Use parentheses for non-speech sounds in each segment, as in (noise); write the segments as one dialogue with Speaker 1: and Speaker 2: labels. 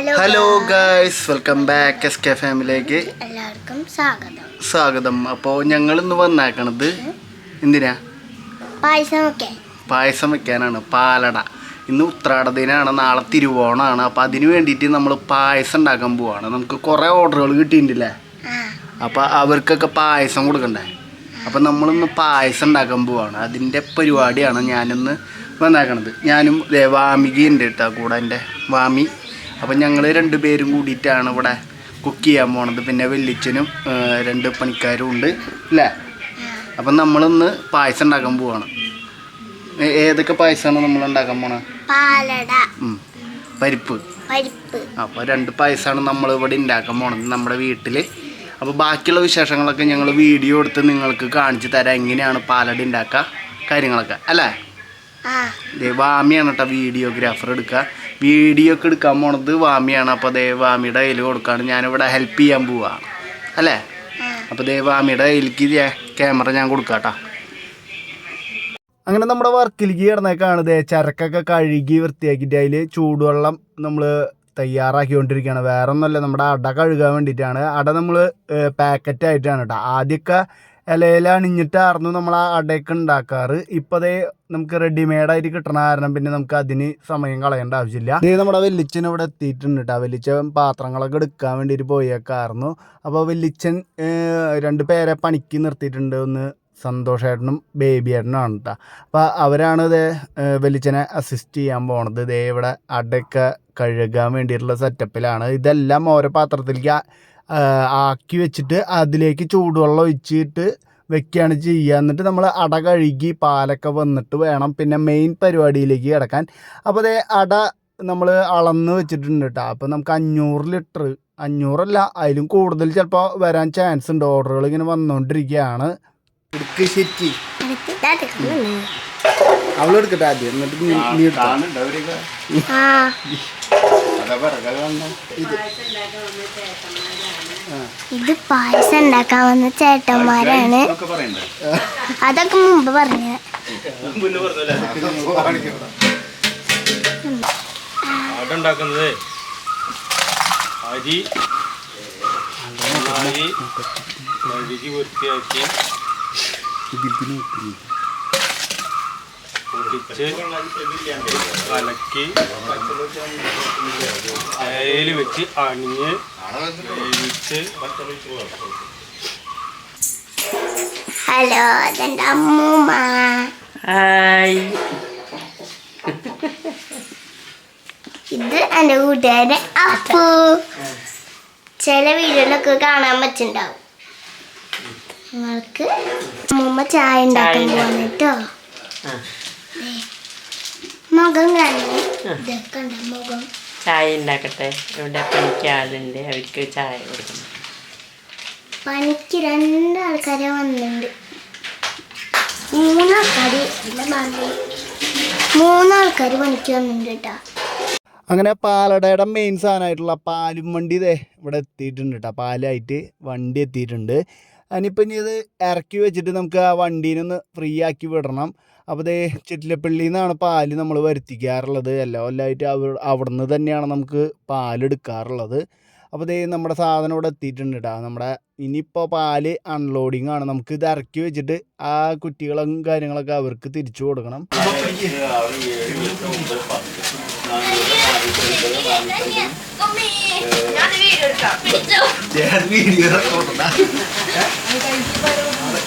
Speaker 1: Hello
Speaker 2: guys welcome back S K ഫാമിലിയിലേക്ക്
Speaker 1: എല്ലാവർക്കും സ്വാഗതം.
Speaker 2: സ്വാഗതം. അപ്പോൾ ഞങ്ങൾ ഇന്ന് വന്നേക്കണത് എന്തിനാ?
Speaker 1: പായസം
Speaker 2: പായസം വെക്കാനാണ്. പാലട. ഇന്ന് ഉത്രാട ദിനാണ്. നാളെ തിരുവോണമാണ്. അപ്പോൾ അതിന് വേണ്ടിയിട്ട് നമ്മൾ പായസം ഉണ്ടാക്കാൻ പോവാണ്. നമുക്ക് കുറേ ഓർഡറുകൾ
Speaker 1: കിട്ടിയിട്ടില്ലേ?
Speaker 2: അപ്പോൾ അവർക്കൊക്കെ പായസം കൊടുക്കണ്ടേ? അപ്പോൾ നമ്മളിന്ന് പായസം ഉണ്ടാക്കാൻ പോവാണ്. അതിന്റെ പരിപാടിയാണ് ഞാനിന്ന് വന്നേക്കണത്. ഞാനും വാമികി ഉണ്ട് കേട്ടോ കൂടെ എന്റെ വാമി. അപ്പം ഞങ്ങൾ രണ്ട് പേരും കൂടിയിട്ടാണ് ഇവിടെ കുക്ക് ചെയ്യാൻ പോണത്. പിന്നെ വെല്ലിച്ചനും രണ്ട് പണിക്കാരും ഉണ്ട് അല്ലേ? അപ്പം നമ്മളിന്ന് പായസം ഉണ്ടാക്കാൻ പോവാണ്. ഏതൊക്കെ പായസമാണ് നമ്മൾ ഉണ്ടാക്കാൻ പോണത്
Speaker 1: പാലട.
Speaker 2: പരിപ്പ്.
Speaker 1: പരിപ്പ്.
Speaker 2: അപ്പോൾ രണ്ട് പായസമാണ് നമ്മൾ ഇവിടെ ഉണ്ടാക്കാൻ പോണത് നമ്മുടെ വീട്ടിൽ അപ്പോൾ ബാക്കിയുള്ള വിശേഷങ്ങളൊക്കെ ഞങ്ങൾ വീഡിയോ എടുത്ത് നിങ്ങൾക്ക് കാണിച്ചു തരാം. എങ്ങനെയാണ് പാലട ഉണ്ടാക്കുക കാര്യങ്ങളൊക്കെ അല്ലേ? വാമിയാണ് കേട്ടോ വീഡിയോഗ്രാഫർ എടുക്കുക വീഡിയോ ഒക്കെ എടുക്കാൻ പോണത് വാമിയാണ്. അപ്പോൾ ദേ വാമിയുടെ കയ്യിൽ കൊടുക്കുകയാണ് ഞാനിവിടെ ഹെൽപ്പ് ചെയ്യാൻ പോവാണ് അല്ലേ? അപ്പോൾ ദേ വാമിയുടെ കയ്യിലേക്ക് ക്യാമറ ഞാൻ കൊടുക്കാം കേട്ടോ അങ്ങനെ നമ്മുടെ വർക്കിലേക്ക് കിടന്നേക്കാണ് ദേ ചരക്കൊക്കെ കഴുകി വൃത്തിയാക്കിയിട്ട് അതിൽ ചൂടുവെള്ളം നമ്മൾ തയ്യാറാക്കിക്കൊണ്ടിരിക്കുകയാണ്. വേറെ ഒന്നുമല്ല നമ്മുടെ അട കഴുകാൻ വേണ്ടിയിട്ടാണ്. അട നമ്മൾ പാക്കറ്റായിട്ടാണ് കേട്ടോ ആദ്യമൊക്കെ ഇലയിൽ അണിഞ്ഞിട്ടായിരുന്നു നമ്മൾ ആ അടയൊക്കെ ഉണ്ടാക്കാറ്. ഇപ്പോൾ അതേ നമുക്ക് റെഡിമെയ്ഡായിട്ട് കിട്ടണ കാരണം പിന്നെ നമുക്ക് അതിന് സമയം കളയേണ്ട ആവശ്യമില്ല. ഇത് നമ്മുടെ വെല്ലിച്ചൻ ഇവിടെ എത്തിയിട്ടുണ്ട്. കേട്ടോ വെല്ലിച്ചൻ പാത്രങ്ങളൊക്കെ എടുക്കാൻ വേണ്ടിയിട്ട് പോയേക്കായിരുന്നു. അപ്പോൾ വെല്ലിച്ചൻ രണ്ട് പേരെ പണിക്ക് നിർത്തിയിട്ടുണ്ട്. ഒന്ന് സന്തോഷേട്ടനും ബേബി ആണ് കേട്ടോ അപ്പോൾ അവരാണ് ഇത് വെല്ലിച്ചനെ അസിസ്റ്റ് ചെയ്യാൻ പോണത്. ഇതേ ഇവിടെ അടയൊക്കെ കഴുകാൻ വേണ്ടിയിട്ടുള്ള സെറ്റപ്പിലാണ് ഇതെല്ലാം ഓരോ പാത്രത്തിലേക്ക് ആക്കി വെച്ചിട്ട് അതിലേക്ക് ചൂടുവെള്ളം ഒഴിച്ചിട്ട് വെക്കുകയാണ് ചെയ്യുക. എന്നിട്ട് നമ്മൾ അട കഴുകി പാലൊക്കെ വന്നിട്ട് വേണം പിന്നെ മെയിൻ പരിപാടിയിലേക്ക് കിടക്കാൻ. അപ്പോൾ അതേ അട നമ്മൾ അളന്ന് വെച്ചിട്ടുണ്ട് കേട്ടോ അപ്പോൾ നമുക്ക് അഞ്ഞൂറ് ലിറ്റർ അഞ്ഞൂറല്ല അതിലും കൂടുതൽ ചിലപ്പോൾ വരാൻ ചാൻസ് ഉണ്ട്. ഓർഡറുകൾ ഇങ്ങനെ വന്നുകൊണ്ടിരിക്കുകയാണ് എടുക്ക് ശരി. അവളെടുക്കട്ടെ ആദ്യം. എന്നിട്ട് നീ നീ
Speaker 1: ഇത്. പായസം ഉണ്ടാക്കാൻ വന്ന ചേട്ടന്മാരാണ് അതൊക്കെ മുമ്പ് പറഞ്ഞത്
Speaker 3: അട ഉണ്ടാക്കുന്നത് അരി അരി കഴുകി വൃത്തിയാക്കി പൊടിച്ച് കലക്കി അയയിൽ വെച്ച് അണിഞ്ഞ് വേവിച്ച്
Speaker 1: ഹലോ അതെന്റെ അമ്മൂമ്മ. ഇത് എന്റെ കൂട്ടുകാരൻ അപ്പു. ചില വീഡിയോയിലൊക്കെ കാണാൻ പറ്റുണ്ടാവും നിങ്ങൾക്ക് അമ്മൂമ്മ ചായ ഉണ്ടാക്കാൻ പോന്നിട്ടോ കേട്ടോ. മുഖം കാണുന്നു. ഇതൊക്കെ ഉണ്ട് മുഖം?
Speaker 4: ചായ ഉണ്ടാക്കട്ടെ? ഇവിടെ പണിക്ക് ആളുണ്ട്. അവർക്ക് ചായ കൊടുക്കണം.
Speaker 1: പണിക്ക് രണ്ടാൾക്കാരെ വന്നിട്ടുണ്ട് മൂന്നാൾക്കാർ മൂന്നാൾക്കാർ പണിക്ക് വന്നിട്ടുണ്ട് കേട്ടോ
Speaker 2: അങ്ങനെ പാലടയുടെ മെയിൻ സാധനമായിട്ടുള്ള പാലും വണ്ടി ഇതേ ഇവിടെ എത്തിയിട്ടുണ്ട് കേട്ടോ പാലായിട്ട് വണ്ടി എത്തിയിട്ടുണ്ട്. അതിനിപ്പോൾ ഇനി ഇത് ഇറക്കി വെച്ചിട്ട് നമുക്ക് ആ വണ്ടീനൊന്ന് ഫ്രീ ആക്കി വിടണം. അപ്പോൾ ദേ ചിറ്റിലപ്പള്ളിയിൽ നിന്നാണ് പാൽ നമ്മൾ വരുത്തിക്കാറുള്ളത്. എല്ലാ കൊല്ലമായിട്ട് അവ അവിടെ നിന്ന് തന്നെയാണ് നമുക്ക് പാലെടുക്കാറുള്ളത്. അപ്പോൾ ദേ നമ്മുടെ സാധനം ഇവിടെ എത്തിയിട്ടുണ്ട് കേട്ടോ നമ്മുടെ ഇനിയിപ്പോൾ പാൽ അൺലോഡിങ് ആണ് നമുക്ക് ഇത് ഇറക്കി വെച്ചിട്ട് ആ കുറ്റികളും കാര്യങ്ങളൊക്കെ അവർക്ക് തിരിച്ചു കൊടുക്കണം.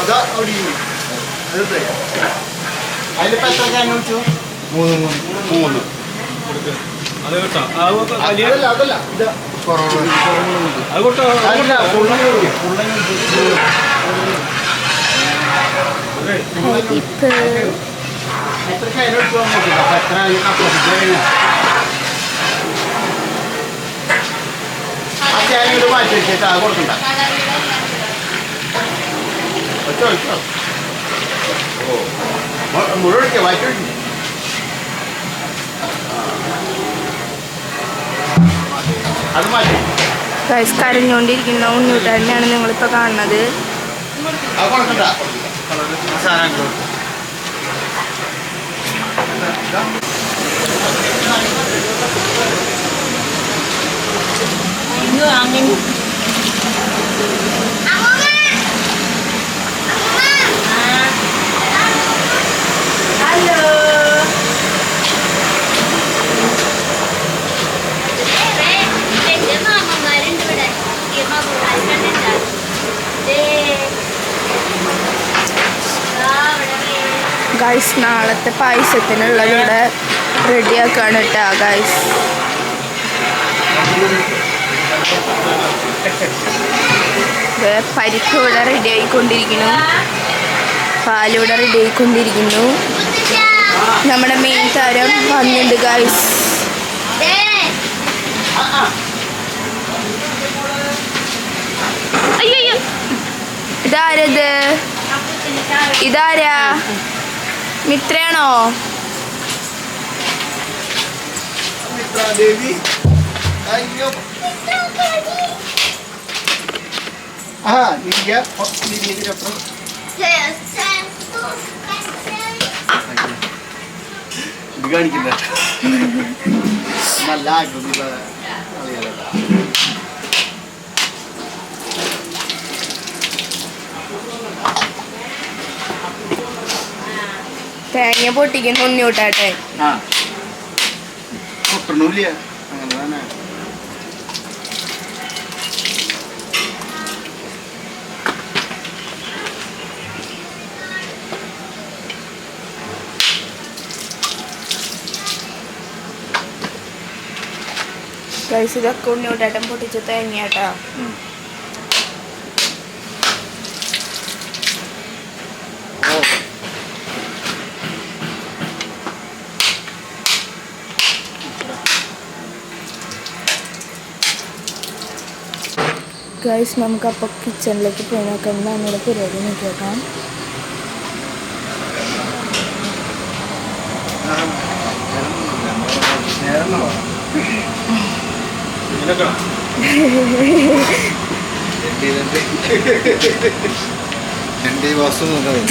Speaker 2: അതാ അവിടെ അതിലിപ്പോ എത്ര ക്യാൻ കുടിച്ചു മൂന്ന് മൂന്ന് മൂന്ന്
Speaker 3: അത് കേട്ടോ
Speaker 2: അതല്ല അതല്ല ഇത്
Speaker 3: അത് കേട്ടോ
Speaker 2: അതല്ല എത്ര ക്യാൻ കുടിച്ചു അപ്പൊ ആ ക്യാൻ ഇത്
Speaker 5: മാറ്റി വെച്ചിട്ട് അത് കൊടുക്കണ്ട വെച്ചോ വെച്ചോ ഓ മുഴുവൻ വെച്ചു അത് മാറ്റി
Speaker 6: ഗൈസ് കരഞ്ഞുകൊണ്ടിരിക്കുന്ന ഉണ്ണിയൂട്ടാടിനെയാണ് നിങ്ങളിപ്പോൾ കാണുന്നത്.
Speaker 5: അത് കൊടുക്കണ്ട സാധനം
Speaker 7: എന്റെ മാമന്മാരുണ്ട് ഇവിടെ ഈ മാമന്മാർ കണ്ടിട്ടാ
Speaker 6: ഗൈസ് നാളത്തെ പായസത്തിനുള്ളതിവിടെ റെഡിയാക്കാണ് കേട്ടോ ഗൈസ് പരിപ്പ് ഇവിടെ റെഡി ആയിക്കൊണ്ടിരിക്കുന്നു. പാലിവിടെ റെഡി ആയിക്കൊണ്ടിരിക്കുന്നു. നമ്മുടെ മെയിൻ താരം വന്നിട്ടുണ്ട് ഗൈസ് ഇതാരത്? ഇതാരാ? മിത്രയാണോ?
Speaker 5: ഇത് കാണിക്കില്ല നല്ല ആകൃതിയുള്ള
Speaker 6: തേങ്ങ പൊട്ടിക്കുന്ന ഉണ്ണിയൂട്ടാട്ടെ.
Speaker 5: ആ. പൊട്ടണില്ല അങ്ങനെ തന്നെ.
Speaker 6: ഗൈസ് ഇതൊക്കെ ഉണ്ണിയൂട്ടാട്ടം പൊട്ടിച്ച തേങ്ങയാട്ടാ.
Speaker 5: ഓ
Speaker 6: ഗൈസ് നമുക്ക് അപ്പോൾ കിച്ചണിലേക്ക് പോയി നോക്കാം എന്താണ് ഇവിടെ പരിപാടി
Speaker 5: വസ്തു നോക്കുന്നത്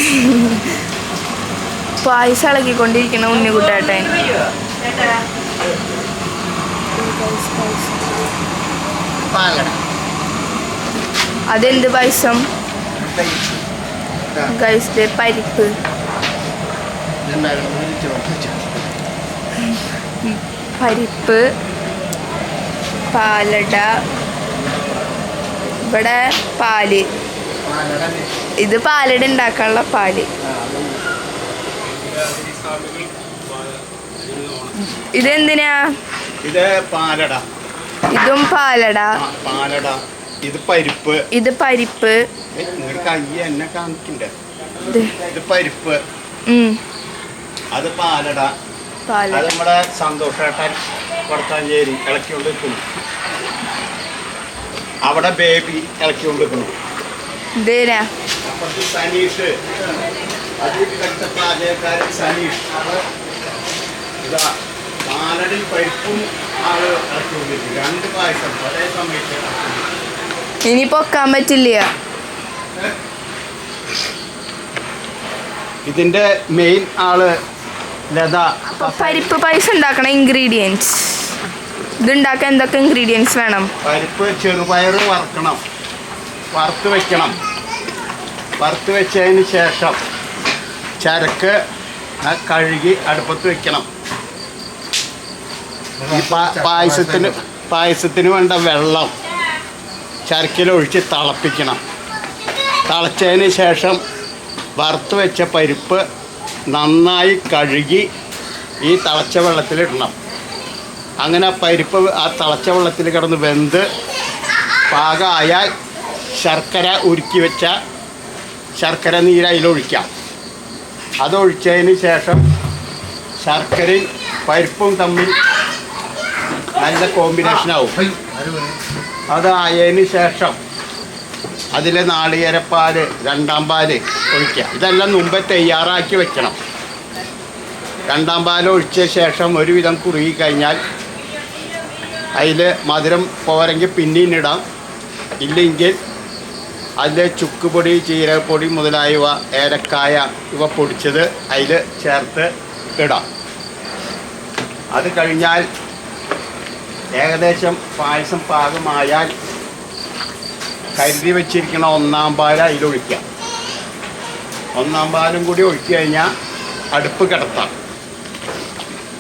Speaker 6: പായസം ഇളക്കിക്കൊണ്ടിരിക്കുന്ന ഉണ്ണിക്കുട്ടാട്ടെ
Speaker 5: പാലട.
Speaker 6: അതെന്ത് പായസം? ഗൈസ് പരിപ്പ്. പരിപ്പ് പാലട ഇവിടെ പാൽ. ഇത് പാലട ഉണ്ടാക്കാനുള്ള പാൽ. ഇതെന്തിനാ?
Speaker 5: ഇത് പാലട.
Speaker 6: ഇതും പാലട.
Speaker 5: പാലട. ഇത് പരിപ്പ്.
Speaker 6: ഇത് പരിപ്പ്.
Speaker 5: നിങ്ങളുടെ കൈ എന്നെ കാണിക്കണ്ടേ?
Speaker 6: ഇത്
Speaker 5: പരിപ്പ്. അത് പാലട. അത് നമ്മുടെ സന്തോഷേട്ടൻ വടത്താഞ്ചേരി ഇളക്കിക്കൊണ്ട് നിൽക്കുന്നു അവിടെ ബേബി ഇളക്കിക്കൊണ്ട് നിൽക്കുന്നു
Speaker 6: ഇതേനാ
Speaker 5: അപ്പുറത്ത് സനീഷ്. അത് ഇവിടുത്തെ പാചകക്കാരൻ സനീഷ്. ഇതാ പാലടയും പരിപ്പും ആൾ ഇളക്കിക്കൊണ്ടിരിക്കും രണ്ട് പായസം ഒരേ സമയത്ത്.
Speaker 6: ഇനി പൊക്കാൻ പറ്റില്ല.
Speaker 5: ഇതിന്റെ മെയിൻ ആൾ ലത.
Speaker 6: പരിപ്പ് പൈസ ഉണ്ടാക്കണ ഇൻഗ്രീഡിയൻസ് ഇത് ഉണ്ടാക്കാൻ എന്തൊക്കെ ഇൻഗ്രീഡിയൻസ് വേണം?
Speaker 5: പരിപ്പ് ചെറുപയർ വറുക്കണം. വറുത്ത് വെക്കണം. വറുത്ത് വെച്ചതിന് ശേഷം ചരക്ക് കഴുകി അടുപ്പത്ത് വെക്കണം. ഈ പായസത്തിന് പായസത്തിന് വേണ്ട വെള്ളം. ചരക്കിലൊഴിച്ച് തിളപ്പിക്കണം. തിളച്ചതിന് ശേഷം വറുത്ത് വെച്ച പരിപ്പ് നന്നായി കഴുകി ഈ തിളച്ച വെള്ളത്തിലിടണം അങ്ങനെ പരിപ്പ് ആ തിളച്ച വെള്ളത്തിൽ കിടന്ന് വെന്ത് പാകമായാൽ ശർക്കര ഉരുക്കി വെച്ച ശർക്കര നീര് അതിലൊഴിക്കാം. അതൊഴിച്ചതിന് ശേഷം ശർക്കരയും പരിപ്പും തമ്മിൽ നല്ല കോമ്പിനേഷൻ ആവും. അതായതിന് ശേഷം അതിൽ നാളികേരപ്പാൽ രണ്ടാം പാൽ ഒഴിക്കുക. ഇതെല്ലാം മുമ്പേ തയ്യാറാക്കി വെക്കണം. രണ്ടാം പാൽ ഒഴിച്ച ശേഷം ഒരുവിധം കുറുകി കഴിഞ്ഞാൽ അതിൽ മധുരം പോരെങ്കിൽ പിന്നെയും ഇടാം. ഇല്ലെങ്കിൽ അതിൽ ചുക്കുപൊടി ചീരപ്പൊടി മുതലായവ ഏലക്കായ ഇവ പൊടിച്ചത് അതിൽ ചേർത്ത് ഇടാം. അത് കഴിഞ്ഞാൽ ഏകദേശം പായസം പാകമായാൽ കരുതി വെച്ചിരിക്കുന്ന ഒന്നാം പാൽ അതിലൊഴിക്കാം ഒന്നാം പാലും കൂടി ഒഴിച്ചു കഴിഞ്ഞാൽ അടുപ്പ് കിടത്താം.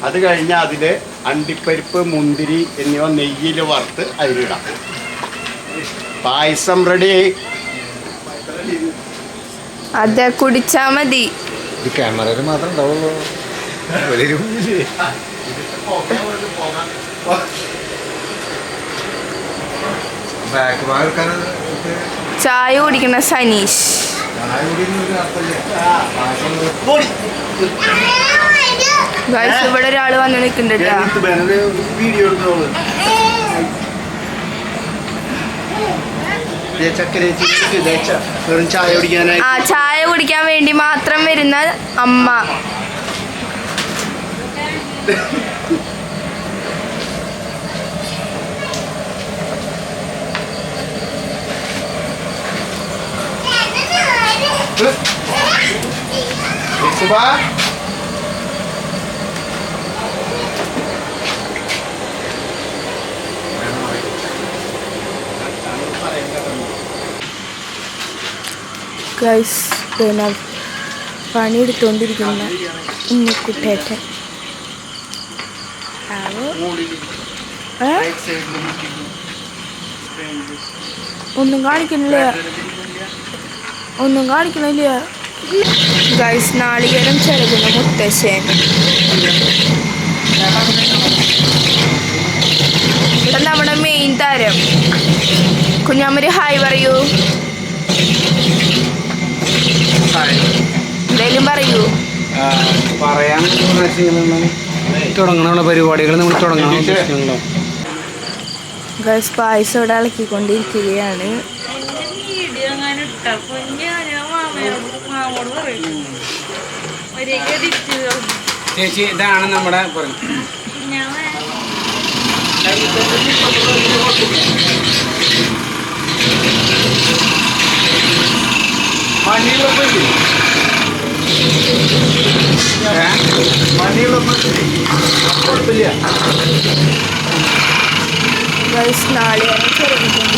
Speaker 5: അത് കഴിഞ്ഞാൽ അതിൽ അണ്ടിപ്പരിപ്പ് മുന്തിരി എന്നിവ നെയ്യിൽ വറുത്ത് അതിലിടാം പായസം റെഡി
Speaker 6: അത് കുടിച്ചാ മതി.
Speaker 8: ഇത് ക്യാമറയിൽ മാത്രം ഉണ്ടാവുള്ളൂ.
Speaker 6: ചായ കുടിക്കണ സനീഷ്. ഗൈസ് ഇവിടെ ഒരാൾ വന്ന് നിൽക്കുന്നുണ്ട് കേട്ടോ.
Speaker 2: വീഡിയോ എടുത്തോളൂ. ചക്കര വെറും ചായ കുടിക്കാനായി
Speaker 6: ആ ചായ കുടിക്കാൻ വേണ്ടി മാത്രം വരുന്ന അമ്മ.
Speaker 5: സുബാ.
Speaker 6: ഗൈസ് പിന്നെ പണിയെടുത്തുകൊണ്ടിരിക്കുന്ന ഉണ്ണിക്കുട്ടേറ്റൻ ആവോ? ഏ? ഒന്നും കാണിക്കണില്ല ഒന്നും കാണിക്കണില്ല ഗൈസ് നാളികേരം ചെറുകുന്ന മുത്തശ്ശൻ. ഇവിടെ നമ്മുടെ മെയിൻ താരം. കുഞ്ഞാമൊരു ഹായ് പറയൂ. എന്തേലും പറയൂ.
Speaker 8: പറയാൻ തുടങ്ങണ പരിപാടികൾ നമ്മൾ തുടങ്ങണം ഉദ്ദേശിക്കുന്നുണ്ടോ?
Speaker 6: ഗൈസ് പായസം ഇവിടെ ഇളക്കിക്കൊണ്ടിരിക്കുകയാണ്.
Speaker 8: ചേച്ചി ഇതാണ് നമ്മുടെ പറ- ഏ?
Speaker 6: നാളികേരം ചെറുകുന്നുണ്ട്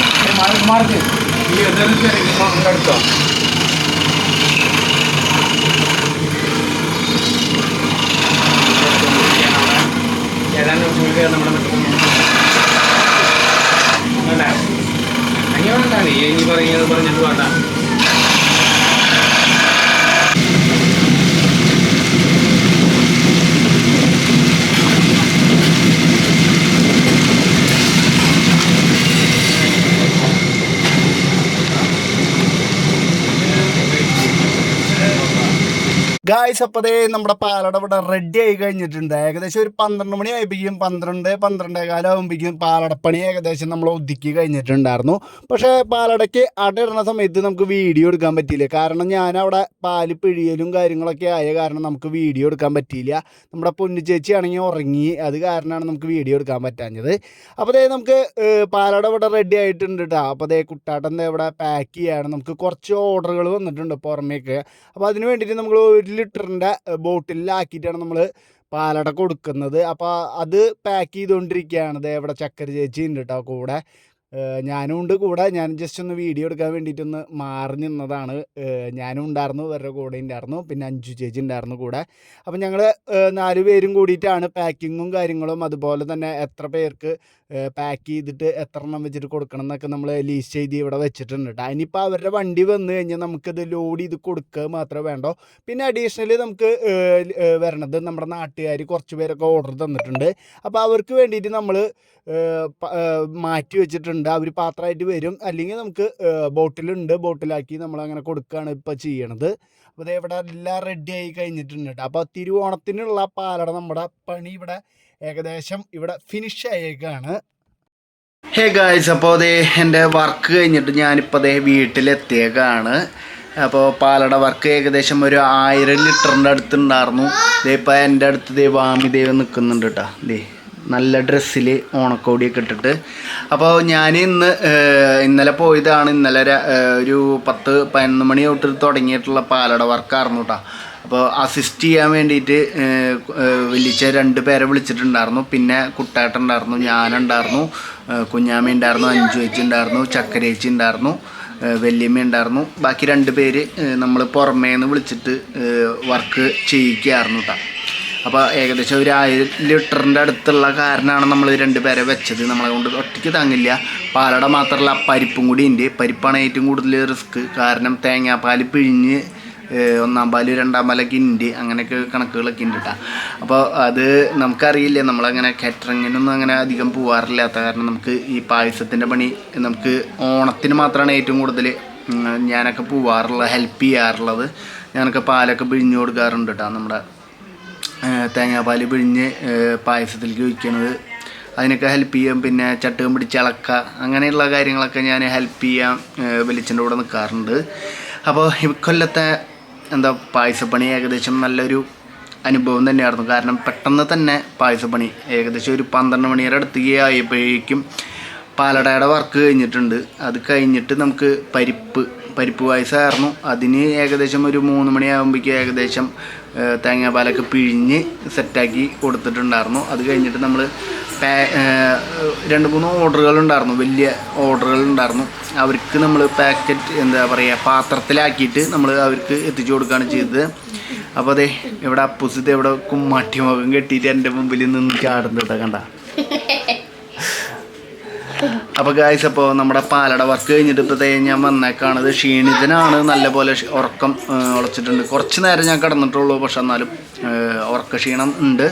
Speaker 8: എടുത്തോ ഏതാണ്ട് നമുക്ക് നമ്മുടെ അങ്ങനെ വേണ്ട നീ ഇനി പറയുന്നത് പറഞ്ഞിട്ട് വേണ്ട
Speaker 2: ഗായ്സ് അപ്പതേ നമ്മുടെ പാലട ഇവിടെ റെഡി ആയി കഴിഞ്ഞിട്ടുണ്ട്. ഏകദേശം ഒരു പന്ത്രണ്ട് മണി ആയിപ്പിക്കും പന്ത്രണ്ട് പന്ത്രണ്ടേ കാലം ആകുമ്പോഴേക്കും പാലടപ്പണി ഏകദേശം നമ്മൾ ഒതുക്കി കഴിഞ്ഞിട്ടുണ്ടായിരുന്നു. പക്ഷേ പാലടയ്ക്ക് അട ഇടുന്ന സമയത്ത് നമുക്ക് വീഡിയോ എടുക്കാൻ പറ്റിയില്ല. കാരണം ഞാൻ അവിടെ പാൽ പിഴിയലും കാര്യങ്ങളൊക്കെ ആയ കാരണം നമുക്ക് വീഡിയോ എടുക്കാൻ പറ്റിയില്ല. നമ്മുടെ പൊന്നു ചേച്ചി ആണെങ്കിൽ ഉറങ്ങി. അത് കാരണമാണ് നമുക്ക് വീഡിയോ എടുക്കാൻ പറ്റാഞ്ഞത്. അപ്പോൾ ദേ നമുക്ക് പാലട ഇവിടെ റെഡി ആയിട്ടുണ്ട് കേട്ടോ അപ്പോൾ ദേ കുട്ടാട്ടൻ ദേ ഇവിടെ പാക്ക് ചെയ്യാണ്. നമുക്ക് കുറച്ച് ഓർഡറുകൾ വന്നിട്ടുണ്ട് പുറമേക്ക്. അപ്പോൾ അതിന് വേണ്ടിയിട്ട് നമ്മൾ ഒരു ലിറ്ററിന്റെ ബോട്ടിലാക്കിയിട്ടാണ് നമ്മൾ പാലട കൊടുക്കുന്നത് അപ്പോൾ അത് പാക്ക് ചെയ്തുകൊണ്ടിരിക്കുകയാണ് ദേ ഇവിടെ ചക്കര ചേച്ചി ഉണ്ട് കേട്ടോ കൂടെ. ഞാനും ഉണ്ട് കൂടെ. ഞാൻ ജസ്റ്റ് ഒന്ന് വീഡിയോ എടുക്കാൻ വേണ്ടിയിട്ടൊന്ന് മാറി നിന്നതാണ്. ഞാനും ഉണ്ടായിരുന്നു വേറെ കൂടെ ഉണ്ടായിരുന്നു പിന്നെ അഞ്ചു ചേച്ചി ഉണ്ടായിരുന്നു കൂടെ. അപ്പം ഞങ്ങൾ നാല് പേരും കൂടിയിട്ടാണ് പാക്കിങ്ങും കാര്യങ്ങളും അതുപോലെ തന്നെ എത്ര പേർക്ക് പാക്ക് ചെയ്തിട്ട് എത്ര എണ്ണം വെച്ചിട്ട് കൊടുക്കണം എന്നൊക്കെ നമ്മൾ ലീസ്റ്റ് ചെയ്ത് ഇവിടെ വെച്ചിട്ടുണ്ട് കേട്ടോ ഇനിയിപ്പോൾ അവരുടെ വണ്ടി വന്ന് കഴിഞ്ഞാൽ നമുക്കത് ലോഡ് ചെയ്ത് കൊടുക്കുക മാത്രമേ വേണ്ടോ. പിന്നെ അഡീഷണലി നമുക്ക് വരണത് നമ്മുടെ നാട്ടുകാർ കുറച്ച് പേരൊക്കെ ഓർഡർ തന്നിട്ടുണ്ട്. അപ്പോൾ അവർക്ക് വേണ്ടിയിട്ട് നമ്മൾ മാറ്റി വെച്ചിട്ടുണ്ട് അവർ പാത്രമായിട്ട് വരും. അല്ലെങ്കിൽ നമുക്ക് ബോട്ടിലുണ്ട്. ബോട്ടിലാക്കി നമ്മളങ്ങനെ കൊടുക്കുകയാണ് ഇപ്പോൾ ചെയ്യണത്. അപ്പോൾ ദേ ഇവിടെ എല്ലാം റെഡി ആയി കഴിഞ്ഞിട്ടുണ്ട് കേട്ടോ. അപ്പോൾ തിരുവോണത്തിനുള്ള പാലട നമ്മുടെ പണി ഇവിടെ ഏകദേശം ഇവിടെ ഫിനിഷ് ആയേക്കാണ്. ഹേ ഗായ്സ് അപ്പോൾ അതേ എന്റെ വർക്ക് കഴിഞ്ഞിട്ട് ഞാനിപ്പോൾ അതേ വീട്ടിലെത്തിയേക്കാണ്. അപ്പോൾ പാലട വർക്ക് ഏകദേശം ഒരു ആയിരം ലിറ്ററിന്റെ അടുത്തുണ്ടായിരുന്നു ഇതേ ഇപ്പോൾ എന്റെ അടുത്ത് ദേ വാമിദേവ് നിൽക്കുന്നുണ്ട് കേട്ടോ. ദേ. നല്ല ഡ്രസ്സിൽ ഓണക്കോടിയൊക്കെ ഇട്ടിട്ട്. അപ്പോൾ ഞാൻ ഇന്ന് ഇന്നലെ പോയതാണ്. ഇന്നലെ ഒരു പത്ത് പതിനൊന്ന് മണി തൊട്ട് തുടങ്ങിയിട്ടുള്ള പാലട വർക്കായിരുന്നു കേട്ടോ അപ്പോൾ അസിസ്റ്റ് ചെയ്യാൻ വേണ്ടിയിട്ട് വിളിച്ച രണ്ട് പേരെ വിളിച്ചിട്ടുണ്ടായിരുന്നു. പിന്നെ കുട്ടായിട്ടുണ്ടായിരുന്നു ഞാനുണ്ടായിരുന്നു കുഞ്ഞാമ്മ ഉണ്ടായിരുന്നു അഞ്ചു ചേച്ചി ഉണ്ടായിരുന്നു ചക്കരേച്ചി ഉണ്ടായിരുന്നു വല്യമ്മ ഉണ്ടായിരുന്നു. ബാക്കി രണ്ട് പേര് നമ്മൾ പുറമേ നിന്ന് വിളിച്ചിട്ട് വർക്ക് ചെയ്യിക്കായിരുന്നു കേട്ടോ അപ്പോൾ ഏകദേശം ഒരു ആയിരം ലിറ്ററിന്റെ അടുത്തുള്ള കാരണമാണ് നമ്മൾ രണ്ടുപേരെ വെച്ചത്. നമ്മളെ കൊണ്ട് ഒറ്റയ്ക്ക് താങ്ങില്ല. പാലട മാത്രമല്ല പരിപ്പും കൂടി ഉണ്ട് പരിപ്പാണ് ഏറ്റവും കൂടുതൽ റിസ്ക്. കാരണം തേങ്ങാപ്പാൽ പിഴിഞ്ഞ് ഒന്നാം പാൽ രണ്ടാം പാലൊക്കെ ഉണ്ട് അങ്ങനെയൊക്കെ കണക്കുകളൊക്കെ ഉണ്ട് കേട്ടോ അപ്പോൾ അത് നമുക്കറിയില്ല നമ്മളങ്ങനെ കാറ്ററിങ്ങിനൊന്നും അങ്ങനെ അധികം പോവാറില്ലാത്ത കാരണം നമുക്ക് ഈ പായസത്തിന്റെ പണി നമുക്ക് ഓണത്തിന് മാത്രമാണ് ഏറ്റവും കൂടുതൽ ഞാനൊക്കെ പോവാറുള്ളത് ഹെൽപ്പ് ചെയ്യാറുള്ളത്. ഞാനൊക്കെ പാലൊക്കെ പിഴിഞ്ഞു കൊടുക്കാറുണ്ട് കേട്ടോ നമ്മുടെ തേങ്ങാപ്പാൽ പിഴിഞ്ഞ് പായസത്തിലേക്ക് ഒഴിക്കണത്. അതിനൊക്കെ ഹെൽപ്പ് ചെയ്യാം. പിന്നെ ചട്ടുകം പിടിച്ച് ഇളക്കുക അങ്ങനെയുള്ള കാര്യങ്ങളൊക്കെ ഞാൻ ഹെൽപ്പ് ചെയ്യാം വെളിച്ചന്റെ കൂടെ നിൽക്കാറുണ്ട്. അപ്പോൾ ഇക്കൊല്ലത്തെ എന്താ പായസപ്പണി ഏകദേശം നല്ലൊരു അനുഭവം തന്നെയായിരുന്നു. കാരണം പെട്ടെന്ന് തന്നെ പായസപ്പണി ഏകദേശം ഒരു പന്ത്രണ്ട് മണിയുടെ അടുത്തേക്ക് ആയപ്പോഴേക്കും പാലടയുടെ വർക്ക് കഴിഞ്ഞിട്ടുണ്ട്. അത് കഴിഞ്ഞിട്ട് നമുക്ക് പരിപ്പ് പരിപ്പ് പായസമായിരുന്നു അതിന് ഏകദേശം ഒരു മൂന്ന് മണിയാകുമ്പോഴേക്കും ഏകദേശം ഏഹ്, തേങ്ങാപ്പാലൊക്കെ പിഴിഞ്ഞ് സെറ്റാക്കി കൊടുത്തിട്ടുണ്ടായിരുന്നു. അത് കഴിഞ്ഞിട്ട് നമ്മൾ പാ രണ്ട് മൂന്ന് ഓർഡറുകൾ ഉണ്ടായിരുന്നു. വലിയ ഓർഡറുകൾ ഉണ്ടായിരുന്നു. അവർക്ക് നമ്മൾ പാക്കറ്റ് എന്താ പറയുക പാത്രത്തിലാക്കിയിട്ട് നമ്മൾ അവർക്ക് എത്തിച്ചു കൊടുക്കുകയാണ് ചെയ്തത്. അപ്പോൾ അതെ ഇവിടെ അപ്പുസത്ത് ഇവിടെ കുമ്മാട്ടി മുഖം കെട്ടിയിട്ട് എന്റെ മുമ്പിൽ നിന്ന് ചാടുന്നത് കണ്ട. (laughs) അപ്പോൾ ഗായ്സ് അപ്പോൾ നമ്മുടെ പാലട വർക്ക് കഴിഞ്ഞിട്ട് ഇപ്പോൾ ഞാൻ വന്നേക്കാണത് ക്ഷീണിതനാണ്. നല്ലപോലെ ഉറക്കം ഉളച്ചിട്ടുണ്ട്. കുറച്ച് നേരം ഞാൻ കിടന്നിട്ടുള്ളൂ. പക്ഷെ എന്നാലും ഉറക്ക ക്ഷീണം ഉണ്ട്.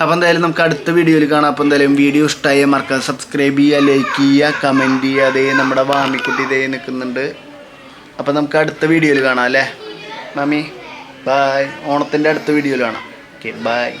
Speaker 2: അപ്പോൾ എന്തായാലും നമുക്ക് അടുത്ത വീഡിയോയിൽ കാണാം. അപ്പോൾ എന്തായാലും വീഡിയോ ഇഷ്ടമായി മറക്കാതെ സബ്സ്ക്രൈബ് ചെയ്യുക ലൈക്ക് ചെയ്യുക കമന്റ് ചെയ്യുക. അതേ നമ്മുടെ വാമിക്കുട്ടി ഇതേ നിൽക്കുന്നുണ്ട്. അപ്പോൾ നമുക്ക് അടുത്ത വീഡിയോയിൽ കാണാം അല്ലേ? മാമി ബായ് ഓണത്തിന്റെ അടുത്ത വീഡിയോയിൽ കാണാം. Okay bye